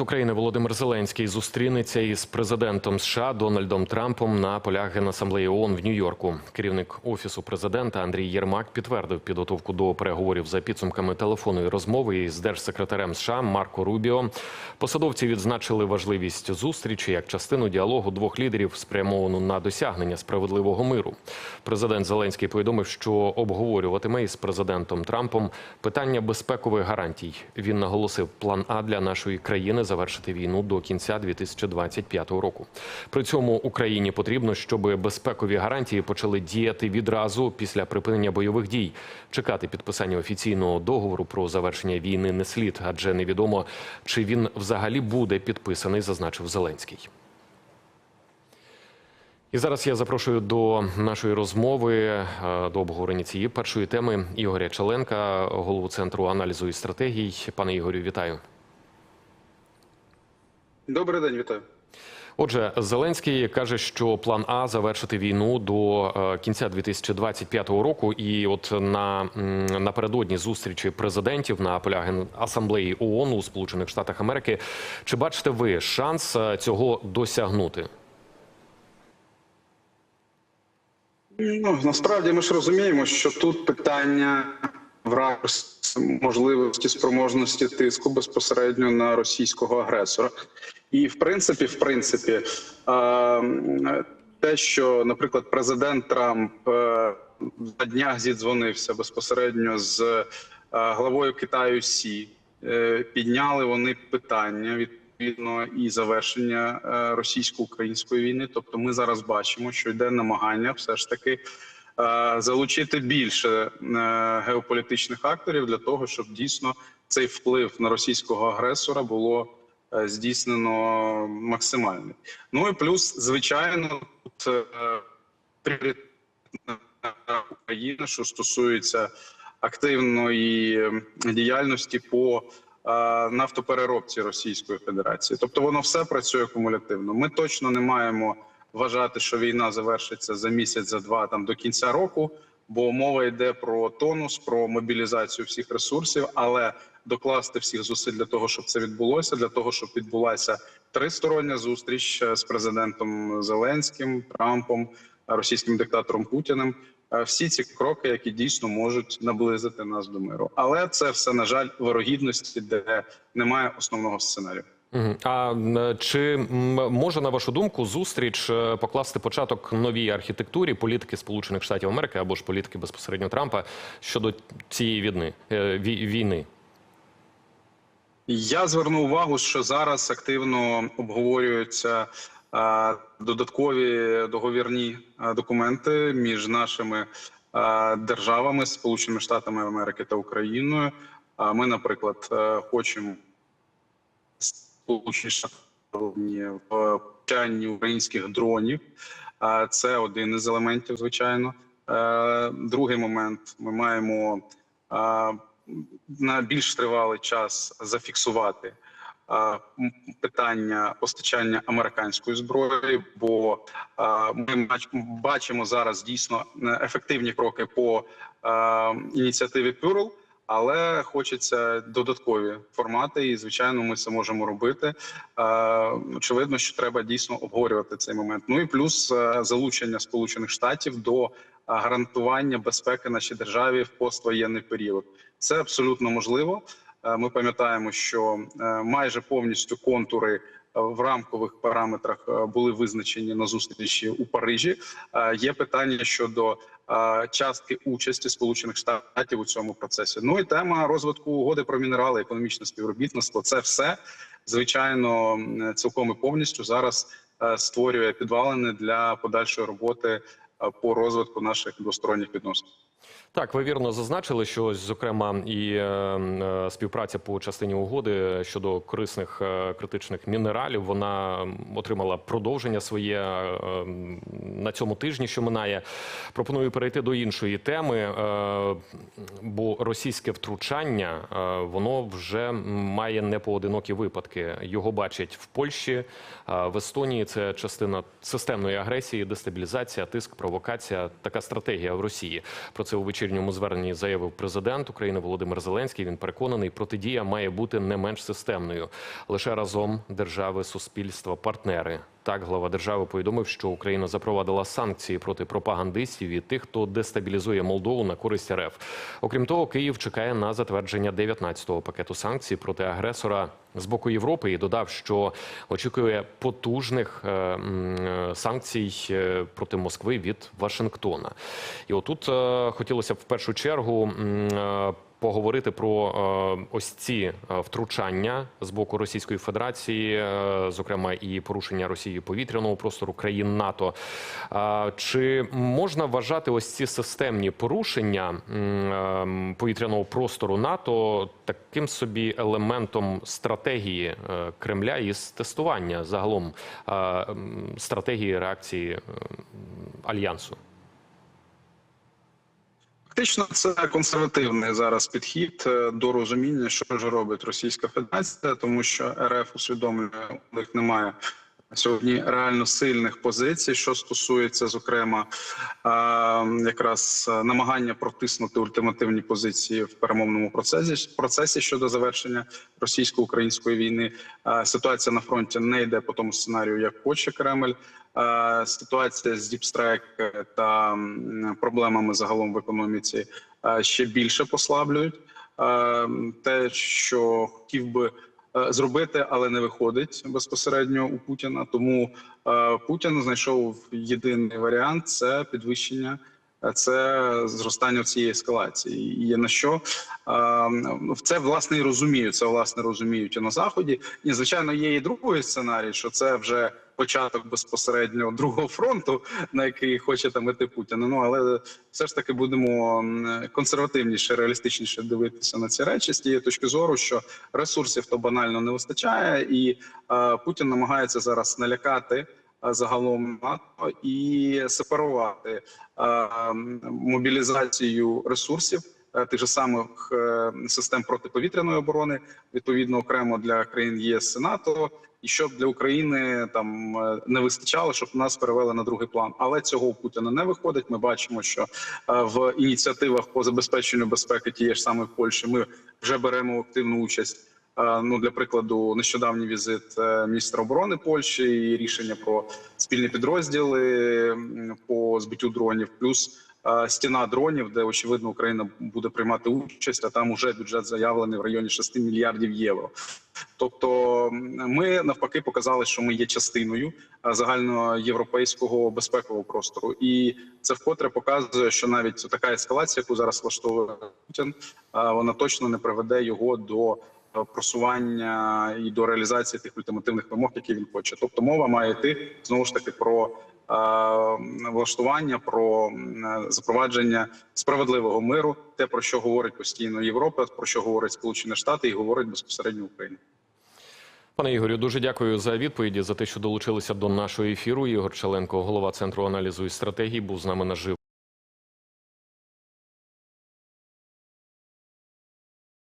України Володимир Зеленський зустрінеться із президентом США Дональдом Трампом на полях Генасамблеї ООН в Нью-Йорку. Керівник офісу президента Андрій Єрмак підтвердив підготовку до переговорів за підсумками телефонної розмови із держсекретарем США Марко Рубіо. Посадовці відзначили важливість зустрічі як частину діалогу двох лідерів, спрямовану на досягнення справедливого миру. Президент Зеленський повідомив, що обговорюватиме із президентом Трампом питання безпекових гарантій. Він наголосив план А для нашої країни завершити війну до кінця 2025 року. При цьому Україні потрібно, щоб безпекові гарантії почали діяти відразу після припинення бойових дій. Чекати підписання офіційного договору про завершення війни не слід, адже невідомо, чи він взагалі буде підписаний, зазначив Зеленський. І зараз я запрошую до нашої розмови е, до обговорення цієї першої теми Ігоря Чаленка, голову центру аналізу і стратегій. Пане Ігорю, вітаю. Добрий день, вітаю. Отже, Зеленський каже, що план А завершити війну до е, кінця 2025 року. І от на напередодні зустрічі президентів на полях асамблеї ООН у Сполучених Штатах Америки. Чи бачите ви шанс е, цього досягнути? Ну насправді ми ж розуміємо, що тут питання в можливості спроможності тиску безпосередньо на російського агресора, і в принципі, в принципі, те, що, наприклад, президент Трамп е, на днях зідзвонився безпосередньо з е, главою Китаю Сі, е, підняли вони питання від відповідно і завершення російсько-української війни. Тобто, ми зараз бачимо, що йде намагання все ж таки залучити більше геополітичних акторів для того, щоб дійсно цей вплив на російського агресора було здійснено максимальний. Ну і плюс, звичайно, тут пріоритетна Україна, що стосується активної діяльності по нафтопереробці Російської Федерації. Тобто воно все працює кумулятивно. Ми точно не маємо вважати, що війна завершиться за місяць, за два там до кінця року, бо мова йде про тонус, про мобілізацію всіх ресурсів, але докласти всіх зусиль для того, щоб це відбулося, для того, щоб відбулася тристороння зустріч з президентом Зеленським, Трампом, російським диктатором Путіним. Всі ці кроки, які дійсно можуть наблизити нас до миру, але це все на жаль вирогідності, де немає основного сценарію. А чи може на вашу думку зустріч е, покласти початок новій архітектурі політики Сполучених Штатів Америки або ж політики безпосередньо Трампа щодо цієї війни війни? Я зверну увагу, що зараз активно обговорюються додаткові договірні документи між нашими державами Сполученими Штатами Америки та Україною. ми, наприклад, хочемо Сполучені Штати в почанні українських дронів. це один із елементів, звичайно. Другий момент ми маємо на більш тривалий час зафіксувати питання постачання американської зброї, бо ми бачимо зараз дійсно ефективні кроки по ініціативі Пюрл, але хочеться додаткові формати, і звичайно, ми це можемо робити. Очевидно, що треба дійсно обговорювати цей момент. Ну і плюс залучення Сполучених Штатів до гарантування безпеки нашій державі в поствоєнний період. Це абсолютно можливо. Ми пам'ятаємо, що майже повністю контури в рамкових параметрах були визначені на зустрічі у Парижі. Є питання щодо частки участі Сполучених Штатів у цьому процесі. Ну і тема розвитку угоди про мінерали, економічне співробітництво. Це все звичайно цілком і повністю зараз створює підвалини для подальшої роботи по розвитку наших двосторонніх відносин. Так, ви вірно зазначили, що зокрема і е, е, співпраця по частині угоди щодо корисних е, критичних мінералів вона отримала продовження своє е, на цьому тижні, що минає. Пропоную перейти до іншої теми, е, бо російське втручання е, воно вже має непоодинокі випадки. Його бачать в Польщі, е, в Естонії. Це частина системної агресії, дестабілізація, тиск, провокація. Така стратегія в Росії. Про це це у вечірньому зверненні заявив президент України Володимир Зеленський. Він переконаний, протидія має бути не менш системною. Лише разом держави, суспільства, партнери. Так, глава держави повідомив, що Україна запровадила санкції проти пропагандистів і тих, хто дестабілізує Молдову на користь РФ. Окрім того, Київ чекає на затвердження 19-го пакету санкцій проти агресора з боку Європи і додав, що очікує потужних е, е, санкцій е, проти Москви від Вашингтона. І отут хотілося б в першу чергу. Поговорити про е, ось ці е, втручання з боку Російської Федерації, е, зокрема і порушення Росії повітряного простору країн НАТО. Чи можна вважати ось ці системні порушення повітряного простору НАТО таким собі елементом стратегії Кремля із тестування загалом стратегії реакції альянсу? Фактично, це консервативний зараз підхід е, до розуміння, що ж робить Російська Федерація, тому що РФ усвідомлює, у них немає сьогодні реально сильних позицій, що стосується, зокрема, е, якраз е, намагання протиснути ультимативні позиції в перемовному процесі процесі щодо завершення російсько-української війни. Е, Ситуація на фронті не йде по тому сценарію, як хоче Кремль. Е, Ситуація з діпстрайк та проблемами загалом в економіці е, ще більше послаблюють Е, те, що хотів би е, зробити, але не виходить безпосередньо у Путіна. Тому е, Путін знайшов єдиний варіант це підвищення. Це зростання цієї ескалації, і на що це власне і розуміють. Це власне розуміють і на заході. І звичайно, є і другий сценарій, що це вже початок безпосередньо другого фронту, на який хоче там іти Путін. Ну але все ж таки будемо консервативніше, реалістичніше дивитися на ці речі з тієї точки зору, що ресурсів то банально не вистачає, і е, Путін намагається зараз налякати. Е, Загалом НАТО і сепарувати е, мобілізацію ресурсів е, тих же самих систем протиповітряної оборони, відповідно окремо для країн ЄС і НАТО, і щоб для України там не вистачало, щоб нас перевели на другий план. Але цього у Путіна не виходить. Ми бачимо, що в ініціативах по забезпеченню безпеки тієї ж самої Польщі ми вже беремо активну участь. Е, Ну, для прикладу, нещодавній візит е, міністра оборони Польщі і рішення про спільні підрозділи по збиттю дронів, плюс е, стіна дронів, де очевидно Україна буде приймати участь. А там уже бюджет заявлений в районі 6 мільярдів євро. Тобто, ми навпаки показали, що ми є частиною загальноєвропейського безпекового простору, і це вкотре показує, що навіть така ескалація, яку зараз влаштовує Путін, вона точно не приведе його до просування і до реалізації тих ультимативних вимог, які він хоче. Тобто, мова має йти знову ж таки про е, влаштування, про запровадження справедливого миру, те про що говорить постійно Європа, про що говорить Сполучені Штати і говорить безпосередньо Україна. Пане Ігорю, дуже дякую за відповіді за те, що долучилися до нашого ефіру. Ігор Челенко, голова центру аналізу і стратегії, був з нами наживо.